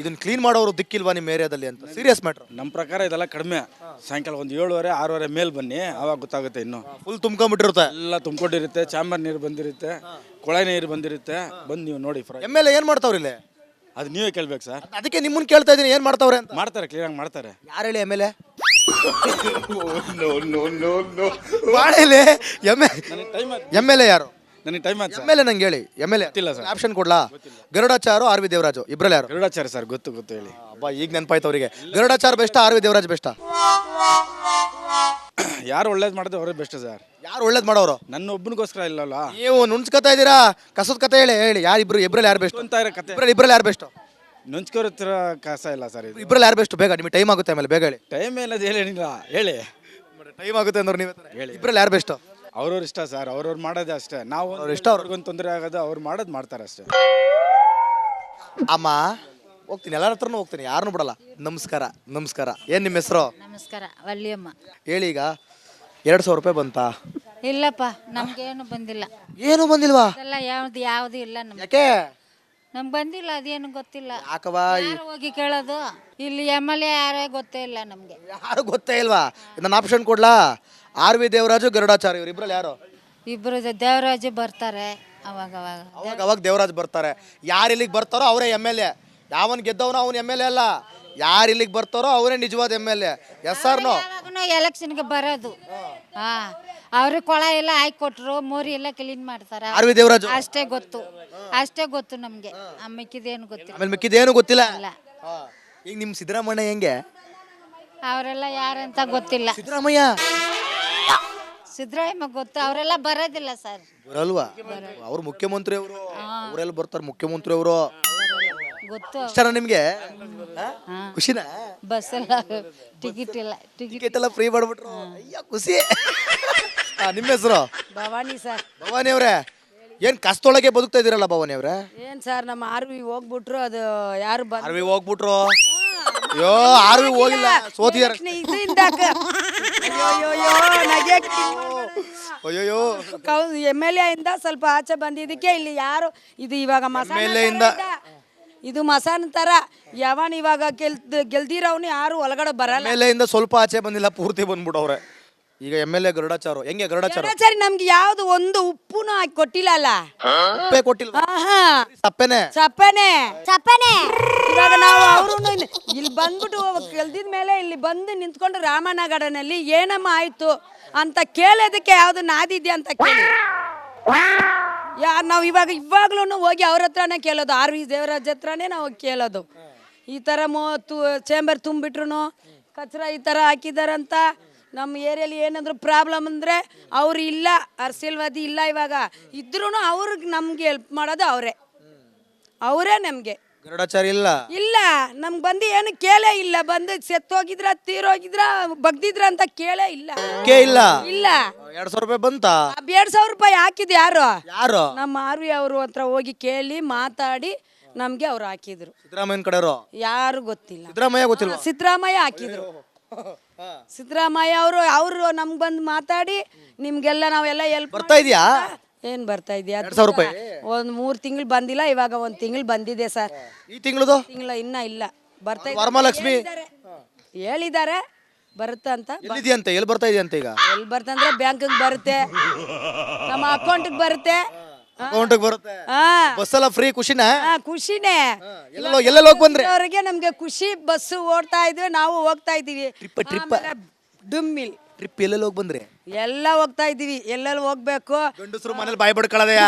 ಇದನ್ನ ಕ್ಲೀನ್ ಮಾಡೋರು ದಿಕ್ಕಿಲ್ವಾ ನಿಮ್ಮ ಏರಿಯಾದಲ್ಲಿ ಅಂತ? ಸೀರಿಯಸ್ ಮ್ಯಾಟ್ರ್ ನಮ್ಮ ಪ್ರಕಾರ ಇದೆಲ್ಲ ಕಡಿಮೆ. ಸಾಯಂಕಾಲ ಒಂದು ಏಳುವರೆ ಆರೂವರೆ ಮೇಲೆ ಬನ್ನಿ ಆವಾಗ ಗೊತ್ತಾಗುತ್ತೆ ಇನ್ನು. ಫುಲ್ ತುಂಬ್ಕೊಂಬಿಟ್ಟಿರುತ್ತೆ. ಎಲ್ಲ ತುಂಬಿಕೊಂಡಿರುತ್ತೆ ಚಾಂಬರ್ ನೀರು ಬಂದಿರುತ್ತೆ ಕೊಳೆ ನೀರು ಬಂದಿರುತ್ತೆ. ಬಂದು ನೀವು ನೋಡಿ ಫ್ರೈ ಎಂ ಎಲ್ ಎ ಏನು ಮಾಡ್ತಾವ್ರಿ ಇಲ್ಲಿ? ಅದು ನೀವೇ ಕೇಳ್ಬೇಕು ಸರ್. ಅದಕ್ಕೆ ನಿಮ್ಮನ್ನ ಕೇಳ್ತಾ ಇದ್ದೀನಿ ಏನು ಮಾಡ್ತಾವ್ರೆ ಅಂತ? ಮಾಡ್ತಾರೆ ಕ್ಲೀನಾಗಿ ಮಾಡ್ತಾರೆ. ಯಾರು ಹೇಳಿ M L A ಬಾಳೆಲೆ M L A ಯಾರು? ನನಗೆ ಟೈಮ್ ಆಯ್ತು ಎಂ ಎಲ್ ಎ ನಂಗೆ ಹೇಳಿ ಎಂ ಎಲ್ ಎ ಗೊತ್ತಿಲ್ಲ ಸರ್. ಆಪ್ಷನ್ ಕೊಡ್ಲಾ? ಗರುಡಾಚಾರು ಆರ್ ವಿ ದೇವರಾಜು ಇಬ್ರಲ್ಲಿ ಯಾರು? ಗರುಡಾಚಾರ್ಯ ಸರ್ ಗೊತ್ತು ಗೊತ್ತು ಹೇಳಿ. ಅಬ್ಬಾ ಈಗ ನೆನಪಾಯ್ತು ಅವರಿಗೆ. Garudachar best R V Devaraj ಬೆಸ್ಟಾ ಯಾರು ಒಳ್ಳೇದು ಮಾಡಿದ್ರೆ ಅವರೇ ಬೆಸ್ಟ್ ಸರ್ ಯಾರು ಒಳ್ಳೇದು ಮಾಡೋರು? ನನ್ನ ಒಬ್ಬನಿಗೋಸ್ಕರ ಇಲ್ಲಲ್ಲ? ನೀವು ನುಣ್ಸ್ಕೊತಾ ಇದ್ದೀರಾ? ಕಸದ ಕತೆ ಹೇಳಿ ಹೇಳಿ. ಯಾರು ಇಬ್ರು ಇಬ್ರಲ್ಲಿ ಯಾರು ಬೆಸ್ಟ್ ಅಂತ ಇರೋ ಕತೆ. ಇಬ್ರಲ್ಲಿ ಇಬ್ರಲ್ಲಿ ಯಾರು ಬೆಸ್ಟ್ ನೊಂಚ್ಕೊರತ್ತಿರೋ ಕಸ ಇಲ್ಲ ಸರ್ ಇದು. ಇಬ್ರಲ್ಲಿ ಯಾರು ಬೆಸ್ಟ್ ಬೇಗ ನಿಮಗೆ ಟೈಮ್ ಆಗುತ್ತೆ ಆಮೇಲೆ ಬೇಗ ಹೇಳಿ. ಟೈಮ್ ಇಲ್ಲದ ಹೇಳಿಲ್ಲ ಹೇಳಿ ಟೈಮ್ ಆಗುತ್ತೆ ಅಂದ್ರೆ ನೀವು ಇಬ್ರಲ್ಲಿ ಯಾರು ಬೆಸ್ಟ್ ಅವ್ರವ್ರ ಇಷ್ಟ ಸರ್ ಅವ್ರವ್ರು ಮಾಡೋದೇ ಅಷ್ಟೇ. ನಾವು ಅವ್ರ ಇಷ್ಟ ಅವ್ರು- ಅವ್ರಿಗೊಂದು ತೊಂದರೆ ಆಗೋದು ಅವ್ರು ಮಾಡೋದು ಮಾಡ್ತಾರೆ ಅಷ್ಟೇ. ಅಮ್ಮ ಹೋಗ್ತೀನಿ ಎಲ್ಲರ ಹತ್ರನೂ ಹೋಗ್ತೀನಿ ಯಾರನ್ನು ಬಿಡಲ್ಲ. ನಮಸ್ಕಾರ ನಮಸ್ಕಾರ. ಏನು ನಿಮ್ಮ ಹೆಸರು? ನಮಸ್ಕಾರ ವಲ್ಲಿಯಮ್ಮ. ಹೇಳಿ ಈಗ ಎರಡು ಸಾವಿರ ರೂಪಾಯಿ ಬಂತಾ? ಇಲ್ಲಪ್ಪ ನಮ್ಗೇನು ಬಂದಿಲ್ಲ. ಏನು ಬಂದಿಲ್ವಾ? ಯಾವ್ದು ಯಾವ್ದು ಯಾವುದು ಇಲ್ಲ ನಮ್ಗೆ. ಯಾಕೆ? ನಮ್ಗೆ ಬಂದಿಲ್ಲ ಅದೇನು ಗೊತ್ತಿಲ್ಲ. ಯಾಕವಾ ಯಾರು ಹೋಗಿ ಕೇಳೋದು ಇಲ್ಲಿ ಎಂ ಎಲ್ ಎ ಯಾರೇ ಗೊತ್ತೇ ಇಲ್ಲ ನಮ್ಗೆ. ಯಾರು ಗೊತ್ತೇ ಇಲ್ವಾ? ನನ್ನ ಆಪ್ಷನ್ ಕೊಡ್ಲಾ? ಆರ್ ವಿ ದೇವರಾಜು ಗರುಡಾಚಾರ್ಯ ಇವ್ರು ಇಬ್ರಲ್ಲಿ ಯಾರು? ಇಬ್ಬರು ದೇವರಾಜು ಬರ್ತಾರೆ ಅವಾಗ ಅವಾಗ ಅವಾಗ ಅವಾಗ ದೇವರಾಜ್ ಬರ್ತಾರೆ. ಯಾರು ಇಲ್ಲಿಗೆ ಬರ್ತಾರೋ ಅವರೇ ಎಂ ಎಲ್ ಎ ಯಾವನ್ ಗೆದ್ದವನು ಅವನು ಎಂ ಎಲ್ ಎ ಅಲ್ಲ. ಯಾರು ಇಲ್ಲಿಗೆ ಬರ್ತಾರೋ ಅವರೇ ನಿಜವಾದ M L A S R no ಎಲೆಕ್ಷನ್ಗೆ ಬರೋದು. ಹಾ. ಅವ್ರಿಗೆ ಕೊಳ ಎಲ್ಲ ಹಾಕಿ ಕೊಟ್ರು ಮೋರಿ ಎಲ್ಲ ಕ್ಲೀನ್ ಮಾಡ್ತಾರೆ. ಆರ್ ವಿ ದೇವರಾಜು ಅಷ್ಟೇ ಗೊತ್ತು. ಅಷ್ಟೇ ಗೊತ್ತು ನಮ್ಗೆ. ಮಿಕ್ಕಿದೇನು ಗೊತ್ತಿಲ್ಲ. ಆಮೇಲೆ ಮಿಕ್ಕಿದೇನು ಗೊತ್ತಿಲ್ಲ? ಇಲ್ಲ. ಹಾ. ಈಗ ನಿಮ್ಮ ಸಿದ್ದರಾಮಣ್ಣ ಹೆಂಗೆ? ಅವರೆಲ್ಲ ಯಾರಂತ ಗೊತ್ತಿಲ್ಲ. ಸಿದ್ದರಾಮಯ್ಯ? ಸಿದ್ದರಾಮಯ್ಯ ಗೊತ್ತು. ಅವರೆಲ್ಲ ಬರೋದಿಲ್ಲ ಸರ್. ಬರಲ್ವಾ? ಅವ್ರು ಮುಖ್ಯಮಂತ್ರಿ ಅವರು ಅವರೆಲ್ಲ ಬರ್ತಾರೆ ಮುಖ್ಯಮಂತ್ರಿ ಅವರು ಗೊತ್ತು ಇಷ್ಟನ ನಿಮಗೆ? ಹಾ? ಖುಷಿನಾ? ಬಸ್ ಎಲ್ಲ ಟಿಕೆಟ್ ಇಲ್ಲ ಟಿಕೆಟ್. ಟಿಕೆಟ್ ಎಲ್ಲ ಫ್ರೀ ಮಾಡ್ಬಿಟ್ರು. ಅಯ್ಯ ಖುಷಿ. ಆ, ನಿಮ್ಮ ಹೆಸರು? ಭವಾನಿ ಸರ್. ಭವಾನಿ ಅವರೇ ಏನ್ ಕಷ್ಟೊಳಗೆ ಬದುಕ್ತಾ ಇದೀರಲ್ಲ ಭವಾನಿ ಅವ್ರೆ? ಏನ್ ಸರ್ ನಮ್ಮ ಆರ್ವಿ ಹೋಗ್ಬಿಟ್ರು ಅದು ಯಾರು ಬಂದು ಆರ್ವಿ ಹೋಗ್ಬಿಟ್ರು? ಅಯ್ಯೋ ಆರ್ವಿ ಹೋಗಿಲ್ಲ. ಸೋತಿದಾರೆ. ಇದರಿಂದ ಅಯ್ಯೋ ಎಂ ಎಲ್ ಎ ಇಂದ ಸ್ವಲ್ಪ ಆಚೆ ಬಂದಿದ್ದಕ್ಕೆ ಇಲ್ಲಿ ಯಾರು ಇದು ಇವಾಗ ಮಸಾನ MLA ಇಂದ. ಇದೆ. ಇದು ಮಸಾನ ತರ ಯಾವನ್ ಇವಾಗ ಗೆಲ್ ಗೆಲ್ದಿರೋನು ಯಾರು ಒಳಗಡೆ ಬರಲ್ಲ. ಸ್ವಲ್ಪ ಆಚೆ ಬಂದಿಲ್ಲ ಪೂರ್ತಿ ಬಂದ್ಬಿಡವ್ರೆ ಈಗ ಎಂ ಎಲ್ ಎ ಗರುಡಾಚಾರು ಹೆಂಗೆ ಗರುಡಾಚಾರು ಸರಿ ನಮ್ಗೆ ಯಾವ್ದು ಒಂದು ಉಪ್ಪುನು ಹಾಕಿ ಕೊಟ್ಟಿಲ್ಲ ಅಲ್ಲ ಉಪ್ಪೇ ಕೊಟ್ಟಿಲ್ಲ. ಆಹಾ ಸಪ್ಪೆನೆ. ಸಪ್ಪೆನೆ. ಚಪ್ಪನೆ ಇವಾಗ ನಾವು ಅವರು ಇಲ್ಲಿ ಬಂದ್ಬಿಟ್ಟು ಕೆಲ್ದಿದ್ಮೇಲೆ ಇಲ್ಲಿ ಬಂದು ನಿಂತ್ಕೊಂಡು ರಾಮನಗರನಲ್ಲಿ ಏನಮ್ಮ ಆಯ್ತು ಅಂತ ಕೇಳೋದಕ್ಕೆ ಯಾವ್ದು ನಾದಿದ್ಯಾ ಅಂತ ಕೇಳಿ. ಯಾ ನಾವು ಇವಾಗ ಇವಾಗ್ಲೂ ಹೋಗಿ ಅವ್ರ ಹತ್ರನೇ ಕೇಳೋದು. ಆರ್ ವಿ ದೇವರಾಜ್ ಹತ್ರನೇ ನಾವು ಕೇಳೋದು. ಈ ಥರ ಮೋ ತು ಚೇಂಬರ್ ತುಂಬಿಟ್ರು ಕಚ್ರ ಈ ಥರ ಹಾಕಿದಾರಂತ. ನಮ್ಮ ಏರಿಯಲ್ಲಿ ಏನಂದ್ರು ಪ್ರಾಬ್ಲಮ್ ಅಂದರೆ ಅವ್ರು ಇಲ್ಲ ಅರ್ಸಿಲ್ವಾದಿ ಇಲ್ಲ ಇವಾಗ. ಇದ್ರೂ ಅವ್ರಿಗೆ ನಮ್ಗೆ ಹೆಲ್ಪ್ ಮಾಡೋದು ಅವರೇ. ಅವರೇ ನಮಗೆ. ಇಲ್ಲ. ಇಲ್ಲ ನಮ್ಗೆ ಬಂದು ಏನು ಕೇಳೇ ಇಲ್ಲ. ಬಂದು ಸೆತ್ತೋಗಿದ್ರ ತೀರೋಗಿದ್ರ ಬಗ್ದಿದ್ರ ಅಂತ ಕೇಳೇ ಇಲ್ಲ. ಕೇ ಇಲ್ಲ. ಇಲ್ಲ. ಎರಡ್ ಸಾವಿರ ರೂಪಾಯಿ ಬಂತಾ? ಎರಡ್ ಸಾವಿರ ರೂಪಾಯಿ ಹಾಕಿದ್ ಯಾರು? ಯಾರು? ನಮ್ಮ ಆರ್ವಿ ಅವರು ಹತ್ರ ಹೋಗಿ ಕೇಳಿ ಮಾತಾಡಿ ನಮ್ಗೆ ಅವ್ರು ಹಾಕಿದ್ರು. ಸಿದ್ದರಾಮಯ್ಯನ ಕಡೆಯವರು? ಯಾರು ಗೊತ್ತಿಲ್ಲ. ಸಿದ್ದರಾಮಯ್ಯ ಗೊತ್ತಿಲ್ಲ ಸಿದ್ದರಾಮಯ್ಯ ಹಾಕಿದ್ರು. ಸಿದ್ದರಾಮಯ್ಯ ಅವರು ಅವರು ನಮ್ಗೆ ಬಂದು ಮಾತಾಡಿ ನಿಮ್ಗೆಲ್ಲ ನಾವೆಲ್ಲ ಎಲ್ಪ್ ಬರ್ತಾ ಇದೆಯಾ? ಏನ್ ಬರ್ತಾ ಇದೆಯಾ? ಎರಡ್ ಸಾವಿರ ರೂಪಾಯಿ. ಒಂದ್ ಮೂರ್ ತಿಂಗಳು ಬಂದಿಲ್ಲ ಇವಾಗ ಒಂದ್ ತಿಂಗಳು ಬಂದಿದೆ ಸರ್. ಈ ತಿಂಗಳದು? ತಿಂಗಳ ಇನ್ನ ಇಲ್ಲ. ಬರ್ತಾ ಇದೆ. ವರಮಹಾಲಕ್ಷ್ಮಿ? ಹೇಳಿದ್ದಾರೆ. ಬರುತ್ತಾ ಅಂತ. ಎಲ್ಲಿದೆಯಂತೆ? ಎಲ್ಲಿ ಬರ್ತಾ ಇದೆಯಂತೆ ಈಗ? ಎಲ್ಲಿ ಬರ್ತಂದ್ರೆ ಬ್ಯಾಂಕಿಗೆ ಬರುತ್ತೆ. ನಮ್ಮ ಅಕೌಂಟಿಗೆ ಬರುತ್ತೆ. ಅಕೌಂಟಿಗೆ ಬರುತ್ತೆ. ಹಾ ಫ್ರೀ ಖುಷಿನ? ಹಾ, ಖುಷಿನೇ. ಎಲ್ಲೆಲ್ಲೋ ಎಲ್ಲೆಲ್ಲ ಹೋಗಿ ಬಂದ್ರಿ ಅವ್ರಿಗೆ ನಮ್ಗೆ ಖುಷಿ ಬಸ್ ಓಡ್ತಾ ಇದ್ವಿ ನಾವು ಹೋಗ್ತಾ ಇದೀವಿ ಟ್ರಿಪ್ ಟ್ರಿಪ್ ಆಮೇಲೆ ಡುಮ್ಮಿಲ್. ಟ್ರಿಪ್ ಎಲ್ಲೆಲ್ಲ ಹೋಗಿ ಬಂದ್ರಿ ಎಲ್ಲ ಹೋಗ್ತಾ ಇದೀವಿ ಎಲ್ಲೆಲ್ಲಿ ಹೋಗ್ಬೇಕು? ಗಂಡಸರು ಮನೇಲಿ ಬಾಯಿ ಬಡ್ಕೊಳ್ಳೋದಯ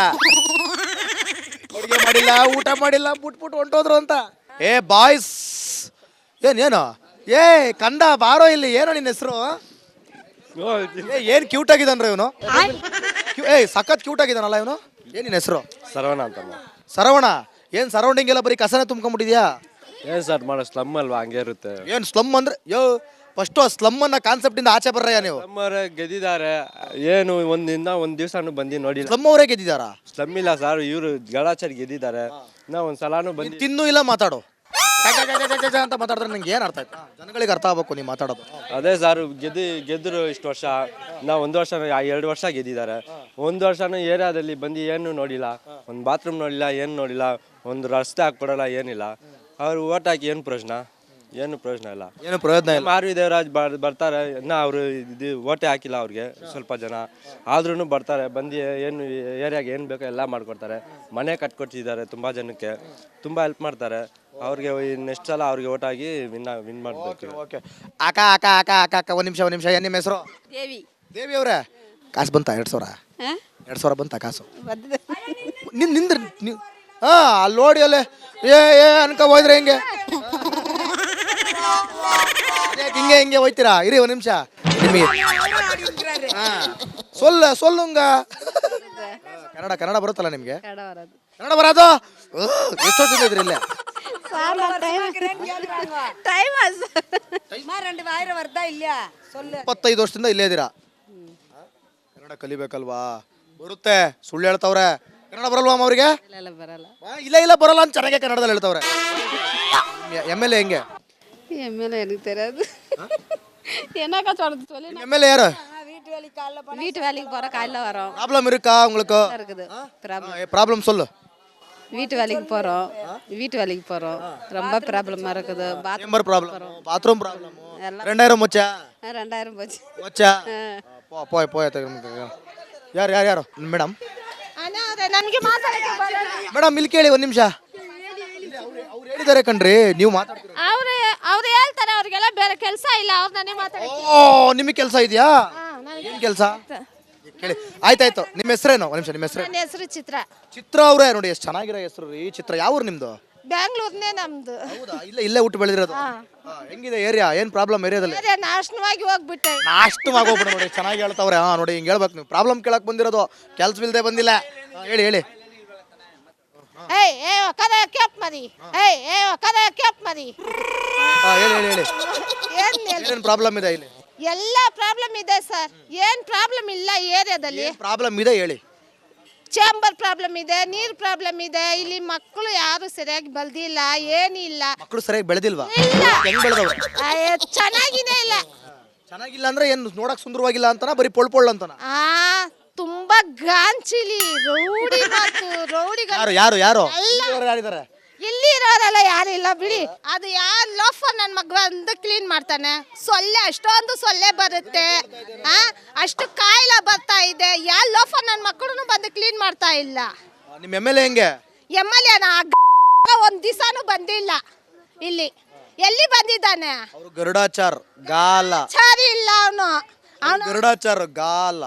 ಅಡುಗೆ ಮಾಡಿಲ್ಲ ಊಟ ಮಾಡಿಲ್ಲ ಬಿಟ್ಬಿಟ್ಟು ಹೊಂಟೋದ್ರು ಅಂತ. ಏ ಬಾಯ್ಸ್ ಏನ್ ಏನು? ಏ ಕಂದ ಬಾರೋ ಇಲ್ಲಿ. ಏನೋ ನಿನ್ನ ಹೆಸರು? ಏ ಏನ್ ಕ್ಯೂಟ್ ಆಗಿದಾನ್ರ ಇವನು? ಏ ಸಖತ್ ಕ್ಯೂಟ್ ಆಗಿದ್ದಾನಲ್ಲ ಇವನು? ಏನ್ ನಿನ್ನ ಹೆಸರು? ಸರವಣ ಅಂತ ಸರವಣ? ಏನ್ ಸರೌಂಡಿಂಗ್ ಎಲ್ಲ ಬರೀ ಕಸನ ತುಂಬ್ಕೊಂಡ್ಬಿಟ್ಟಿದ್ಯಾ? ಏನ್ ಸರ್ ಮಾಡೋ ಸ್ಲಮ್ ಅಲ್ವಾ ಹಂಗೆ ಇರುತ್ತೆ. ಏನ್ ಸ್ಲಮ್ ಅಂದ್ರೆ? ಯೋ ಫಸ್ಟ್ ಆ ಸ್ಲಮ್ ಅನ್ನ ಕಾನ್ಸೆಪ್ಟ್ ಇಂದ ಆಚೆ ಬರ್ರಯ್ಯ ನೀವು? ಸ್ಲಮ್ಮರ್ ಗೆದ್ದಿದ್ದಾರೆ. ಏನು ಒಂದಿನ ಒಂದ್ ದಿವಸನೂ ಬಂದು ನೋಡಿಲ್ಲ. ಸ್ಲಮ್ ಅವರೇ ಗೆದ್ದಿದಾರ ಸ್ಲಮ್ ಇಲ್ಲ ಸರ್ ಇವರು ಗಡಾಚಾರಿ ಗೆದ್ದಿದ್ದಾರೆ. ನಾ ಒಂದ್ ಸಲಾನು ಬಂದು ತಿನ್ನು ಇಲ್ಲ ಮಾತಾಡು. ಅಂತ ಮಾತಾಡಿದ್ರೆ ನಂಗೆ ಏನ್ ಅರ್ಥ ಆಯ್ತು? ಜನಗಳಿಗೆ ಅರ್ಥ ಆಗ್ಬೇಕು ನೀವು ಮಾತಾಡೋದು. ಅದೇ ಸರ್, ಗೆದ್ದು, ಗೆದ್ದರು ಇಷ್ಟು ವರ್ಷ ನಾವು ಒಂದು ವರ್ಷ ಎರಡು ವರ್ಷ ಗೆದ್ದಿದ್ದಾರೆ. ಒಂದು ವರ್ಷನೂ ಏರಿಯಾದಲ್ಲಿ ಬಂದು ಏನು ನೋಡಿಲ್ಲ, ಒಂದು ಬಾತ್ರೂಮ್ ನೋಡಿಲ್ಲ, ಏನು ನೋಡಿಲ್ಲ, ಒಂದು ರಸ್ತೆ ಹಾಕ್ಕೊಡಲ್ಲ ಏನಿಲ್ಲ. ಅವ್ರು ಓಟ್ ಹಾಕಿ ಏನು ಪ್ರಯೋಜನ ಏನು ಪ್ರಯೋಜನ ಇಲ್ಲ. ಏನು ಪ್ರಯೋಜನ ಇಲ್ಲ. ಮಾರ್ವಿ ದೇವರಾಜ್ ಬರ್ ಬರ್ತಾರೆ ಇನ್ನ ಅವರು ಇದು ಓಟೆ ಹಾಕಿಲ್ಲ ಅವ್ರಿಗೆ ಸ್ವಲ್ಪ ಜನ. ಆದ್ರೂ ಬರ್ತಾರೆ ಬಂದು ಏನು ಏರಿಯಾಗೆ ಏನು ಬೇಕೋ ಎಲ್ಲ ಮಾಡ್ಕೊಡ್ತಾರೆ. ಮನೆ ಕಟ್ಕೊಟ್ಟಿದ್ದಾರೆ ತುಂಬ ಜನಕ್ಕೆ. ತುಂಬ ಹೆಲ್ಪ್ ಮಾಡ್ತಾರೆ. ಅವ್ರಿಗೆ ನೆಕ್ಸ್ಟ್ ಸಲ ಅವ್ರಿಗೆ ಓಟ್ ಆಗಿ ವಿನ್ ವಿನ್ ಮಾಡ್ಬೇಕು. ಓಕೆ ಅಕ್ಕ ಅಕ್ಕ ಅಕ್ಕ ಅಕ್ಕ ಅಕ್ಕ ಒಂದ್ ನಿಮಿಷ ಒಂದ್ ನಿಮಿಷ. ಏನ್ ನಿಮ್ಮ ಹೆಸರು? ದೇವಿ. ದೇವಿ ಅವ್ರೆ? ಕಾಸು ಬಂತಾ? ಎರಡ್ ಸಾವಿರ? ಎರಡ್ ಸಾವಿರ ಬಂತಾ ಕಾಸು? ನಿನ್ ನಿಂದ್ರ ನೀವು ಹಾ ಅಲ್ಲಿ ನೋಡಿ ಅಲ್ಲೇ. ಏ ಏ ಅನ್ಕೋ ಹೋದ್ರೆ ಹೆಂಗೆ? இங்க இங்க வைத்திரா இரு ஒரு நிமிஷம் சொல்ல சொல்லுங்க ಕನ್ನಡ ಕನ್ನಡ ಬರುತ್ತಲ್ಲ ನಿಮ್ಗೆ ಕನ್ನಡ ಬರೋದು ಎಷ್ಟು ವರ್ಷದಿಂದ ಇದ್ರಿ ಇಲ್ಲೇ ಇಪ್ಪತ್ತೈದು ವರ್ಷದಿಂದ ಇಲ್ಲೇ ಇದ್ದೀರಾ ಕನ್ನಡ ಕಲಿಬೇಕಲ್ವಾ ಬರುತ್ತೆ ಸುಳ್ಳು ಹೇಳ್ತಾವ್ರೆ ಕನ್ನಡ ಬರಲ್ವಾ ಅವ್ರಿಗೆ ಇಲ್ಲ ಇಲ್ಲ ಬರಲ್ಲ ಅಂತ ಚೆನ್ನಾಗಿ ಕನ್ನಡದಲ್ಲಿ ಹೇಳ್ತಾವ್ರೆ ಎಮ್ ಎಲ್ ಎ ಹೆಂಗೆ என் மேலே எனக்கு தெரியாது. என்னக்கா சொல்றது சொல்லி எம்எல்ஏ யாரு? வீட்டு வேலைக்கு காலைல போனா வீட்டு வேலைக்கு போகிற காலையில் வரோம். ப்ராப்ளம் இருக்கா உங்களுக்கு? இருக்குது. ப்ராப்ளம் ப்ராப்ளம் சொல்லு. வீட்டு வேலைக்கு போகிறோம் வீட்டு வேலைக்கு போகிறோம் ரொம்ப ப்ராப்ளமாக இருக்குது. பாத்ரூம் ப்ராப்ளம் பாத்ரூம் ப்ராப்ளம் ரெண்டாயிரம் போச்சா? ரெண்டாயிரம் போச்சு. போச்சா? போ போய் போய் யார் யார் ಯಾರು மேடம். மேடம் ಇಲ್ಲಿ ಕೇಳಿ ಒಂದು ನಿಮಿಷ ಹೇಳಿದ್ದಾರೆ ಕಣ್ರಿ ನೀವು ಮಾತಾಡ್ತೀರಾ ಅವ್ರು ಅವ್ರು ಹೇಳ್ತಾರೆ ಅವ್ರಿಗೆಲ್ಲ ಬೇರೆ ಕೆಲಸ ಇಲ್ಲ ಅವ್ರನ್ನೇ ಮಾತಾಡ್ತೀನಿ ಓ ನಿಮಗೆ ಕೆಲಸ ಇದೆಯಾ? ಏನ್ ಕೆಲಸ? ಕೇಳಿ. ಆಯ್ತಾಯ್ತು. ನಿಮ್ಮ ಹೆಸರೇನು? ಒಂದು ನಿಮಿಷ ನಿಮ್ಮ ಹೆಸರು? ನನ್ನ ಹೆಸರು ಚಿತ್ರ. ಚಿತ್ರ ಅವರೇ ನೋಡಿ ಎಷ್ಟು ಚೆನ್ನಾಗಿರೋ ಹೆಸರು ರೀ. ಚಿತ್ರ ಯಾವ ಊರು ನಿಮ್ದು? ಬ್ಯಾಂಗ್ಳೂರ್ನೇ ನಮ್ದು. ಹೌದಾ? ಇಲ್ಲ ಇಲ್ಲೇ ಹುಟ್ಟು ಬೆಳೆದಿರೋದು? ಹಾ, ಹೆಂಗಿದೆ ಏರಿಯಾ? ಏನು ಪ್ರಾಬ್ಲಮ್ ಏರಿಯಾದಲ್ಲಿ? ಬೇರೆ ನಾಶನವಾಗಿ ಹೋಗ್ಬಿಟ್ಟೆ. ನಾಷ್ಟವಾಗಿ ಆಗೋಗ್ಬಿಡ ನೋಡಿ ಚೆನ್ನಾಗಿ ಹೇಳ್ತಾವ್ರೆ. ಹಾ ನೋಡಿ ಹಿಂಗೆ ಹೇಳ್ಬೇಕು ನೀವು. ಪ್ರಾಬ್ಲಮ್ ಕೇಳಕ್ ಬಂದಿರೋದು. ಕೆಲ್ಸವಿಲ್ದೆ ಬಂದಿಲ್ಲ. ಹಾ, ಹೇಳಿ ಹೇಳಿ. ಏಯ್ ಏ ಕರೆ ಕೆಪ್ ಮರಿ. ಏಯ್ ಏ ಕರೆ ಕೆಪ್ ಮರಿ. ಹಾ, ಹೇಳಿ ಹೇಳಿ ಹೇಳಿ. ಏನ್ ಹೇಳಿ? ಏನೇನು ಪ್ರಾಬ್ಲಮ್ ಇದೆ ಇಲ್ಲಿ? ಎಲ್ಲ ಪ್ರಾಬ್ಲಮ್ ಇದೆ ಸರ್ ಏನ್ ಪ್ರಾಬ್ಲಮ್ ಇಲ್ಲ ಏರಿಯಾದಲ್ಲಿ. ಪ್ರಾಬ್ಲಮ್ ಇದೆ ಹೇಳಿ. ಚೇಂಬರ್ ಪ್ರಾಬ್ಲಮ್ ಇದೆ ನೀರ್ ಪ್ರಾಬ್ಲಮ್ ಇದೆ. ಇಲ್ಲಿ ಮಕ್ಕಳು ಯಾರು ಸರಿಯಾಗಿ ಬಲ್ದಿಲ್ಲ ಏನಿಲ್ಲ ಮಕ್ಕಳು ಸರಿಯಾಗಿ ಬೆಳೆದಿಲ್ವಾ? ಇಲ್ಲ. ಹೆಂಗ್ ಬೆಳೆದವ್ರೆ? ಅಯ್ಯೋ, ಚೆನ್ನಾಗಿನೇ ಇಲ್ಲ. ಚೆನ್ನಾಗಿಲ್ಲ ಅಂದ್ರೆ ಏನು ನೋಡಕ್ ಸುಂದರವಾಗಿಲ್ಲ ಅಂತನ ಬರೀ ಪೊಳ್ ಪೊಳ್ ಅಂತನ? ಆ ತುಂಬಾ ಗಾಂಚಿಲಿ ರೌಡಿ ಮಾತು ರೌಡಿಗಳು ಯಾರು ಯಾರು ಯಾರು? ಯಾರಿದ್ದಾರೆ? ಇಲ್ಲಿ ಇರೋರೆಲ್ಲ ಯಾರು ಇಲ್ಲ ಬಿಡಿ. ಅದು ಯಾರ ಲೋಫರ್ ನನ್ನ ಮಗ ಅಂದು ಕ್ಲೀನ್ ಮಾಡ್ತಾನೆ. ಸೊಳ್ಳೆ ಅಷ್ಟೊಂದು ಸೊಳ್ಳೆ ಬರುತ್ತೆ. ಆ ಅಷ್ಟು ಕಾಯಿಲೆ ಬರ್ತಾ ಇದೆ. ಯಾವ ಲೋಫರ್ ನನ್ನ ಮಕ್ಕಳು ಬಂದು ಕ್ಲೀನ್ ಮಾಡ್ತಾ ಇಲ್ಲ? ನಿಮ್ಮ ಎಂ ಎಲ್ ಎ ಹೆಂಗೆ? ಎಂ ಎಲ್ ಎನ ಒಂದು ದಿವಸನೂ ಬಂದಿಲ್ಲ ಇಲ್ಲಿ. ಎಲ್ಲಿ ಬಂದಿದ್ದಾನೆ? ಅವರು ಗರುಡಾಚಾರ್ ಗಾಲ. ಸರಿ ಇಲ್ಲ ಅವನು. ಅವನು ಗರುಡಾಚಾರ್ ಗಾಲ.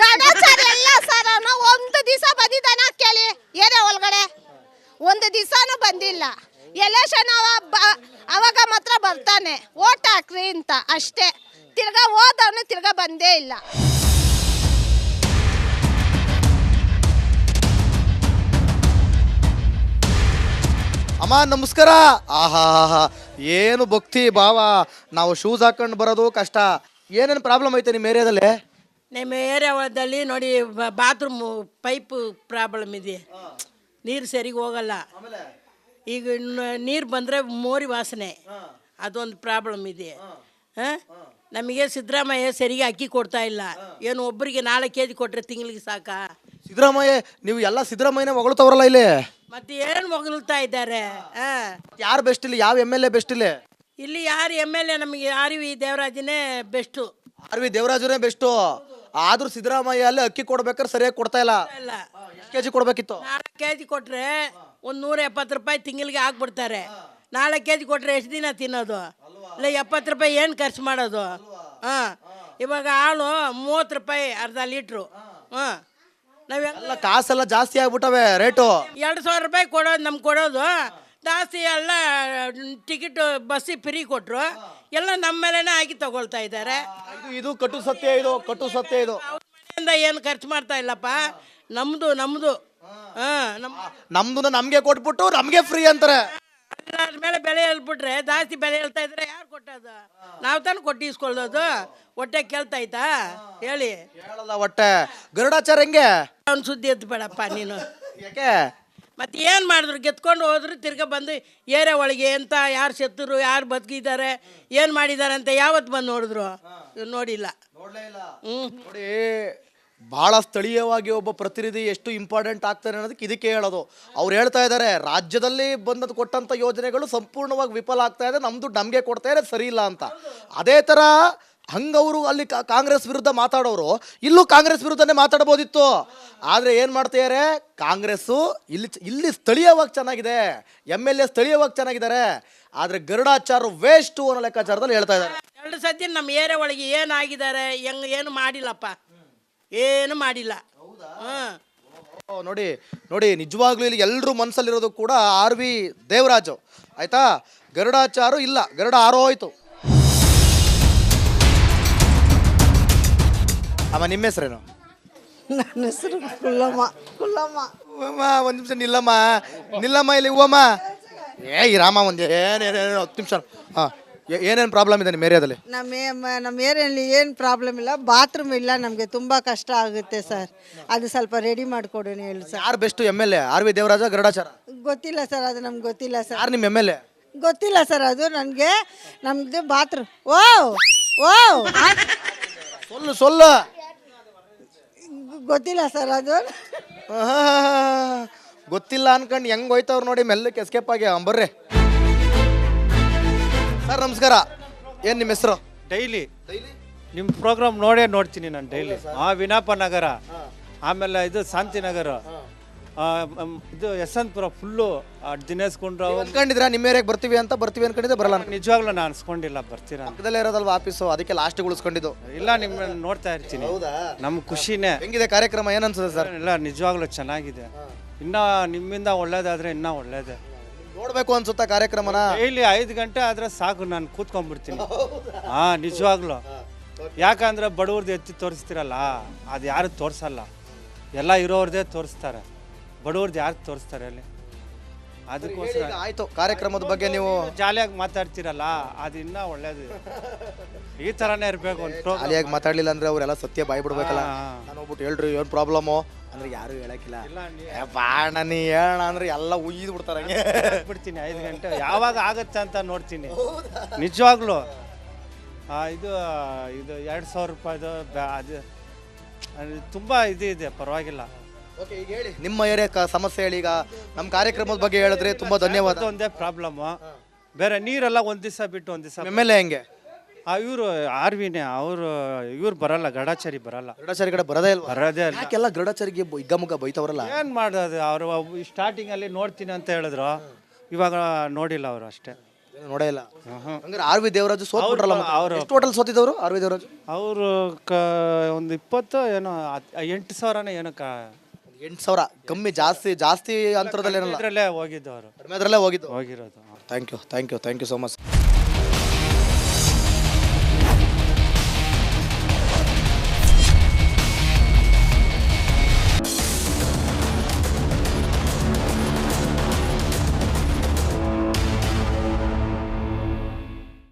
ಗಣಾಚಾರ ಎಲ್ಲ ಸರ್ ಒಂದು ದಿವಸ ಬಂದಿದ್ದಾನ ಕೇಳಿ ಏನೇ ಒಳಗಡೆ. ಒಂದು ದಿವಸನೂ ಬಂದಿಲ್ಲ. ಎಲೆಕ್ಷನ್ ಅವ ಅವಾಗ ಮಾತ್ರ ಬರ್ತಾನೆ. ಓಟ್ ಹಾಕ್ರಿ ಅಂತ, ಅಷ್ಟೇ. ತಿರ್ಗಾ ಹೋದವನು ತಿರ್ಗಾ ಬಂದೇ ಇಲ್ಲ. ಅಮ್ಮ, ನಮಸ್ಕಾರ. ಆಹಾ ಏನು ಭಕ್ತಿ ಭಾವ. ನಾವು ಶೂಸ್ ಹಾಕೊಂಡು ಬರೋದು ಕಷ್ಟ. ಏನೇನು ಪ್ರಾಬ್ಲಮ್ ಐತೆ ನಿಮ್ಮ ಏರಿಯಾದಲ್ಲಿ ನಮ್ಮ ಏರಿಯಾದಲ್ಲಿ ನೋಡಿ ಬಾತ್ರೂಮ್ ಪೈಪ್ ಪ್ರಾಬ್ಲಮ್ ಇದೆ. ನೀರು ಸರಿಗೆ ಹೋಗಲ್ಲ. ಈಗ ನೀರು ಬಂದರೆ ಮೋರಿ ವಾಸನೆ. ಅದೊಂದು ಪ್ರಾಬ್ಲಮ್ ಇದೆ. ಹಾಂ. ನಮಗೆ ಸಿದ್ದರಾಮಯ್ಯ ಸರಿಗೆ ಅಕ್ಕಿ ಕೊಡ್ತಾ ಇಲ್ಲ. ಏನು ಒಬ್ಬರಿಗೆ ನಾಲ್ಕು ಕೆ ಜಿ ಕೊಟ್ಟರೆ ತಿಂಗಳಿಗೆ ಸಾಕಾ? ಸಿದ್ದರಾಮಯ್ಯ ನೀವು ಎಲ್ಲ ಸಿದ್ದರಾಮಯ್ಯನ ಹೊಗಳ್ತವ್ರಲ್ಲ ಇಲ್ಲಿ? ಮತ್ತೆ ಏನು ಹೊಗಳ್ತಾ ಇದ್ದಾರೆ? ಹಾಂ. ಯಾರು ಬೆಸ್ಟ್ ಇಲ್ಲಿ? ಯಾವ ಎಂ ಎಲ್ ಎ ಬೆಸ್ಟ್ ಇಲ್ಲಿ? ಇಲ್ಲಿ ಯಾರು ಎಂ ಎಲ್ ಎ ನಮಗೆ ಆರ್ ವಿ ದೇವರಾಜನೇ ಬೆಸ್ಟು ಆರ್ ವಿ ದೇವರಾಜನೇ ಬೆಸ್ಟು ಆದ್ರೂ ಸಿದ್ದರಾಮಯ್ಯ ಅಲ್ಲಿ ಅಕ್ಕಿ ಕೊಡ್ಬೇಕಾದ್ರೆ ಸರಿಯಾಗಿ ಕೊಡ್ತಾ ಇಲ್ಲ. ಇಲ್ಲ. ಎಷ್ಟು ಕೆಜಿ ಕೊಡ್ಬೇಕಿತ್ತು? ನಾಲ್ಕು ಕೆ ಜಿ ಕೊಟ್ಟರೆ ಒಂದು ನೂರ ಎಪ್ಪತ್ತು ರೂಪಾಯಿ ತಿಂಗಳಿಗೆ ಹಾಕ್ಬಿಡ್ತಾರೆ ನಾಳೆ ಕೆ ಜಿ ಕೊಟ್ಟರೆ ಎಷ್ಟು ದಿನ ತಿನ್ನೋದು? ಇಲ್ಲ ಎಪ್ಪತ್ತು ರೂಪಾಯಿ ಏನು ಖರ್ಚು ಮಾಡೋದು? ಹಾಂ. ಇವಾಗ ಹಾಲು ಮೂವತ್ತು ರೂಪಾಯಿ ಅರ್ಧ ಲೀಟ್ರು. ಹಾಂ. ನಾವು ಎಲ್ಲ ಕಾಸೆಲ್ಲ ಜಾಸ್ತಿ ಆಗ್ಬಿಟ್ಟವೆ ರೇಟು. ಎರಡು ಸಾವಿರ ರೂಪಾಯಿ ಕೊಡೋದು ನಮ್ಗೆ ಕೊಡೋದು. ಜಾಸ್ತಿ ಎಲ್ಲ ಟಿಕೆಟ್ ಬಸ್ಸಿಗೆ ಫ್ರೀ ಕೊಟ್ಟರು ಎಲ್ಲ ನಮ್ಮ ಮೇಲೇ ಹಾಕಿ ತಗೊಳ್ತಾ ಇದ್ದಾರೆ. ಇದು ಇದು ಕಟು ಸತ್ಯ ಇದು ಕಟು ಸತ್ಯ ಇದು. ಮನೆಯಿಂದ ಏನು ಖರ್ಚು ಮಾಡ್ತಾ ಇಲ್ಲಪ್ಪ? ನಮ್ಮದು ನಮ್ಮದು ಹಾಂ. ನಮ್ಮ ನಮ್ದು ನಮ್ಗೆ ಕೊಟ್ಬಿಟ್ಟು ನಮ್ಗೆ ಫ್ರೀ ಅಂತಾರೆ. ಅದ್ರ ಮೇಲೆ ಬೆಲೆ ಹೇಳ್ಬಿಟ್ರೆ ಜಾಸ್ತಿ ಬೆಲೆ ಹೇಳ್ತಾ ಇದ್ರೆ ಯಾರು ಕೊಟ್ಟದು ನಾವು ತಾನು ಕೊಟ್ಟು ಇಸ್ಕೊಳ್ಳೋದು ಹೊಟ್ಟೆ ಕೇಳ್ತಾಯ್ತಾ ಹೇಳಿ. ಹೇಳಲ್ಲ ಹೊಟ್ಟೆ. ಗರುಡಾಚಾರ ಹೆಂಗೆ? ಸುದ್ದಿ ಸುದ್ದಿ ಎತ್ತಬೇಡಪ್ಪ ನೀನು. ಯಾಕೆ? ಮತ್ತೆ ಏನು ಮಾಡಿದ್ರು? ಗೆತ್ಕೊಂಡು ಹೋದ್ರು ತಿರ್ಗಾ ಬಂದು ಏರೆ ಒಳಗೆ ಎಂತ ಯಾರು ಸತ್ತರು ಯಾರು ಬದುಕಿದ್ದಾರೆ ಏನು ಮಾಡಿದ್ದಾರೆ ಅಂತ ಯಾವತ್ತು ಬಂದು ನೋಡಿದ್ರು? ನೋಡಿಲ್ಲ. ಹ್ಞೂ ನೋಡಿ ಬಹಳ ಸ್ಥಳೀಯವಾಗಿ ಒಬ್ಬ ಪ್ರತಿನಿಧಿ ಎಷ್ಟು ಇಂಪಾರ್ಟೆಂಟ್ ಆಗ್ತಾರೆ ಅನ್ನೋದಕ್ಕೆ ಇದಕ್ಕೆ ಹೇಳೋದು. ಅವ್ರು ಹೇಳ್ತಾ ಇದ್ದಾರೆ ರಾಜ್ಯದಲ್ಲಿ ಬಂದದ್ದು ಕೊಟ್ಟಂಥ ಯೋಜನೆಗಳು ಸಂಪೂರ್ಣವಾಗಿ ವಿಫಲ ಆಗ್ತಾ ಇದೆ ನಮ್ದು ನಮಗೆ ಕೊಡ್ತಾ ಇದೆ ಸರಿ ಇಲ್ಲ ಅಂತ. ಅದೇ ಥರ ಹಂಗವರು ಅಲ್ಲಿ ಕಾಂಗ್ರೆಸ್ ವಿರುದ್ಧ ಮಾತಾಡೋರು ಇಲ್ಲೂ ಕಾಂಗ್ರೆಸ್ ವಿರುದ್ಧನೇ ಮಾತಾಡ್ಬೋದಿತ್ತು ಆದರೆ ಏನು ಮಾಡ್ತಿದ್ದಾರೆ ಕಾಂಗ್ರೆಸ್ಸು ಇಲ್ಲಿ ಇಲ್ಲಿ ಸ್ಥಳೀಯವಾಗಿ ಚೆನ್ನಾಗಿದೆ. ಎಂ ಎಲ್ ಎ ಸ್ಥಳೀಯವಾಗಿ ಚೆನ್ನಾಗಿದ್ದಾರೆ. ಆದರೆ ಗರುಡಾಚಾರ ವೇಸ್ಟು ಅನ್ನೋ ಲೆಕ್ಕಾಚಾರದಲ್ಲಿ ಹೇಳ್ತಾ ಇದ್ದಾರೆ. ಎರಡು ಸತಿ ನಮ್ಮ ಏರಿಯಾ ಒಳಗೆ ಏನಾಗಿದ್ದಾರೆ? ಹೆಂಗ್ ಏನು ಮಾಡಿಲ್ಲಪ್ಪ. ಏನು ಮಾಡಿಲ್ಲ. ಹಾಂ. ನೋಡಿ ನೋಡಿ ನಿಜವಾಗ್ಲೂ ಇಲ್ಲಿ ಎಲ್ಲರೂ ಮನಸ್ಸಲ್ಲಿರೋದು ಕೂಡ ಆರ್ ವಿ ದೇವರಾಜು. ಆಯ್ತಾ? ಗರುಡಾಚಾರು ಇಲ್ಲ. ಗರುಡ ಆರೋ ಅಮ್ಮ ನಿಮ್ಮ ಹೆಸರೇನು? ನನ್ನ ಹೆಸರು ಕುಲ್ಲಮ್ಮ ಕುಲ್ಲಮ್ಮ. ಒಂದು ನಿಮಿಷ ನಿಲ್ಲಮ್ಮ. ನಿಲ್ಲಮ್ಮ ಇಲ್ಲಿ ಹೂವಮ್ಮ ಏ ಈ ರಾಮ ಒಂದು ಏನೇನೇನು ಹತ್ತು ನಿಮಿಷ. ಹಾಂ ಏನೇನು ಪ್ರಾಬ್ಲಮ್ ಇದೆ ನಿಮ್ಮ ಏರಿಯಾದಲ್ಲಿ ನಮ್ಮ ಏ- ನಮ್ಮ ಏರಿಯಲ್ಲಿ ಏನು ಪ್ರಾಬ್ಲಮ್ ಇಲ್ಲ. ಬಾತ್ರೂಮ್ ಇಲ್ಲ ನಮಗೆ ತುಂಬ ಕಷ್ಟ ಆಗುತ್ತೆ ಸರ್. ಅದು ಸ್ವಲ್ಪ ರೆಡಿ ಮಾಡಿಕೊಡಿ ಹೇಳಿ ಸರ್. ಯಾರು best M L A R V Devaraja Garudachar? ಗೊತ್ತಿಲ್ಲ ಸರ್ ಅದು ನಮ್ಗೆ ಗೊತ್ತಿಲ್ಲ ಸರ್. ಯಾರು ನಿಮ್ಮ ಎಂ ಎಲ್ ಎ ಗೊತ್ತಿಲ್ಲ ಸರ್ ಅದು ನನಗೆ ನಮ್ಮದು ಬಾತ್ರೂಮ್ ಓ ಓ. ಸೊಲ್ಲು ಸೊಲ್ಲು. ಗೊತ್ತಿಲ್ಲ ಸರ್ ಅದು. ಗೊತ್ತಿಲ್ಲ ಅನ್ಕೊಂಡು ಹೆಂಗ್ ಹೋಯ್ತವ್ರು ನೋಡಿ ಮೆಲ್ಲಕ್ಕೆ ಎಸ್ಕೇಪ್ ಆಗಿ ಅಂಬರ್ರಿ ಬರ್ರಿ. ಸರ್ ನಮಸ್ಕಾರ. ಏನ್ ನಿಮ್ಮ ಹೆಸರು? ಡೈಲಿ. ನಿಮ್ಮ ಪ್ರೋಗ್ರಾಮ್ ನೋಡೇ ನೋಡ್ತೀನಿ ನಾನು ಡೈಲಿ. ಆ ವಿನಾಪ ನಗರ ಆಮೇಲೆ ಇದು ಶಾಂತಿನಗರ. ಇದು ಯಶವಂತಪುರ ಫುಲ್ಲು ದಿನೇಶ್ ಗುಂಡ್ರಾವ್ ಅನ್ಕೊಂಡಿದ್ರ ನಿಮ್ಮ ಏರಿಯಾಗೆ ಬರ್ತೀವಿ ಅಂತ ಬರ್ತೀವಿ ಅನ್ಕೊಂಡಿದ್ದೆ ಬರಲ್ಲ. ನಿಜವಾಗ್ಲೂ ನಾನು ಅನ್ಸ್ಕೊಂಡಿಲ್ಲ ಬರ್ತೀರಾ ಅಂತ. ಪಕ್ಕದಲ್ಲೇ ಇರೋದಲ್ವಾ ಆಫೀಸು ಅದಕ್ಕೆ ಲಾಸ್ಟ್ ಉಳಿಸ್ಕೊಂಡಿದ್ದು. ಇಲ್ಲ ನಿಮ್ಮನ್ನ ನೋಡ್ತಾ ಇರ್ತೀನಿ. ನಮ್ಮ ಖುಷಿನೇ. ಹೆಂಗಿದೆ ಕಾರ್ಯಕ್ರಮ? ಏನ್ ಅನ್ಸುತ್ತೆ ಸರ್? ಇಲ್ಲ ನಿಜವಾಗ್ಲೂ ಚೆನ್ನಾಗಿದೆ. ಇನ್ನ ನಿಮ್ಮಿಂದ ಒಳ್ಳೇದಾದ್ರೆ ಇನ್ನ ಒಳ್ಳೇದೇ. ನೋಡ್ಬೇಕು ಅನ್ಸುತ್ತಾ ಕಾರ್ಯಕ್ರಮನ? ಇಲ್ಲಿ ಐದು ಗಂಟೆ ಆದ್ರೆ ಸಾಕು ನಾನು ಕೂತ್ಕೊಂಡ್ಬಿಡ್ತೀನಿ. ಹಾ ನಿಜವಾಗ್ಲೂ. ಯಾಕಂದ್ರೆ ಬಡವ್ರದ್ದು ಎತ್ತಿ ತೋರಿಸ್ತಿರಲ್ಲ ಅದು ಯಾರು ತೋರಿಸಲ್ಲ. ಎಲ್ಲ ಇರೋರ್ದೇ ತೋರಿಸ್ತಾರೆ. ಬಡವ್ರದ್ದು ಯಾರು ತೋರಿಸ್ತಾರೆ ಅಲ್ಲಿ? ಅದಕ್ಕೋಸ್ಕರ ಆಯ್ತು. ಕಾರ್ಯಕ್ರಮದ ಬಗ್ಗೆ ನೀವು ಜಾಲಿಯಾಗಿ ಮಾತಾಡ್ತೀರಲ್ಲ ಅದು ಇನ್ನ ಒಳ್ಳೇದು. ಈ ಥರನೇ ಇರಬೇಕು ಪ್ರೋಗ್ರಾಮ್ ಖಾಲಿಯಾಗಿ ಮಾತಾಡ್ಲಿಲ್ಲ ಅಂದ್ರೆ ಅವರೆಲ್ಲ ಸತ್ಯ ಬಾಯ್ ಬಿಡ್ಬೇಕಲ್ಲ. ನಾನು ಹೋಗ್ಬಿಟ್ಟು ಹೇಳ್ರಿ ಏನ್ ಪ್ರಾಬ್ಲಮ್ಮು ಅಂದ್ರೆ ಯಾರು ಹೇಳಕ್ಕಿಲ್ಲ. ಬಾಣ ನೀ ಹೇಳ ಅಂದ್ರೆ ಎಲ್ಲ ಉಯ್ದು ಬಿಡ್ತಾರೆ ಹಂಗೆ. ಬಿಡ್ತೀನಿ ಐದು ಗಂಟೆ. ಯಾವಾಗ ಆಗತ್ತೆ ಅಂತ ನೋಡ್ತೀನಿ. ನಿಜವಾಗ್ಲು. ಇದು ಇದು ಎರಡು ಸಾವಿರ ರೂಪಾಯಿದು ಅದು ತುಂಬ ಇದು ಇದೆ ಪರವಾಗಿಲ್ಲ. ಓಕೆ ಈಗ ಹೇಳಿ. ನಿಮ್ಮ ಏರಿಯಾ ಸಮಸ್ಯೆ ಹೇಳಿ ಈಗ ನಮ್ಮ ಕಾರ್ಯಕ್ರಮದ ಬಗ್ಗೆ ಹೇಳಿದ್ರೆ ತುಂಬಾ ಧನ್ಯವಾದ. ಅದು ಒಂದೇ ಪ್ರಾಬ್ಲಮ್ ಬೇರೆ ನೀರೆಲ್ಲ ಒಂದ್ ದಿವಸ ಬಿಟ್ಟು ಒಂದ್ ದಿವಸ ಎಂ ಎಲ್ ಎ ಹೆಂಗೆ ಇವರು ಆರ್ ವಿನೇ ಅವರು ಇವ್ರು ಬರಲ್ಲ ಗಡಾಚಾರಿ ಬರಲ್ಲ. ಗಡಾಚಾರಿ ಕಡೆ ಬರೋದೇ ಇಲ್ವಾ? ಬರೋದೇ ಇಲ್ಲ. ಯಾಕೆಲ್ಲ ಗರುಡಾಚಾರಿಗೆ ಹಿಗ್ಗಮುಗ್ಗ ಬೈತವ್ರಲ್ಲ? ಏನು ಮಾಡೋದು ಅವರು? ಸ್ಟಾರ್ಟಿಂಗಲ್ಲಿ ನೋಡ್ತೀನಿ ಅಂತ ಹೇಳಿದ್ರು. ಇವಾಗ ನೋಡಿಲ್ಲ ಅವರು ಅಷ್ಟೇ. ನೋಡೇ ಇಲ್ಲ. ಹಂಗಾರೆ ಆರ್ ವಿ ದೇವರಾಜು ಸೋತ್ಬಿಟ್ರಲ್ಲ ಮತ್ತೆ. ಎಷ್ಟು ಟೋಟಲ್ ಸೋತಿದ್ದವರು ಆರ್ ವಿ ದೇವರಾಜು? ಅವರು ಕ ಒಂದು ಇಪ್ಪತ್ತು ಏನೋ ಹತ್- ಎಂಟು ಸಾವಿರನೇ ಏನೋ ಕ ಎಂಟು ಸಾವಿರ. ಕಮ್ಮಿ ಜಾಸ್ತಿ ಜಾಸ್ತಿ ಅಂತರದಲ್ಲಿ ಏನಲ್ಲ ಇದರಲ್ಲೇ ಹೋಗಿದ್ದು ಅವರು. ಕಡಿಮೆ ಅದ್ರಲ್ಲೇ ಹೋಗಿದ್ದು. ಹೋಗಿರೋದು thank you thank you thank you so much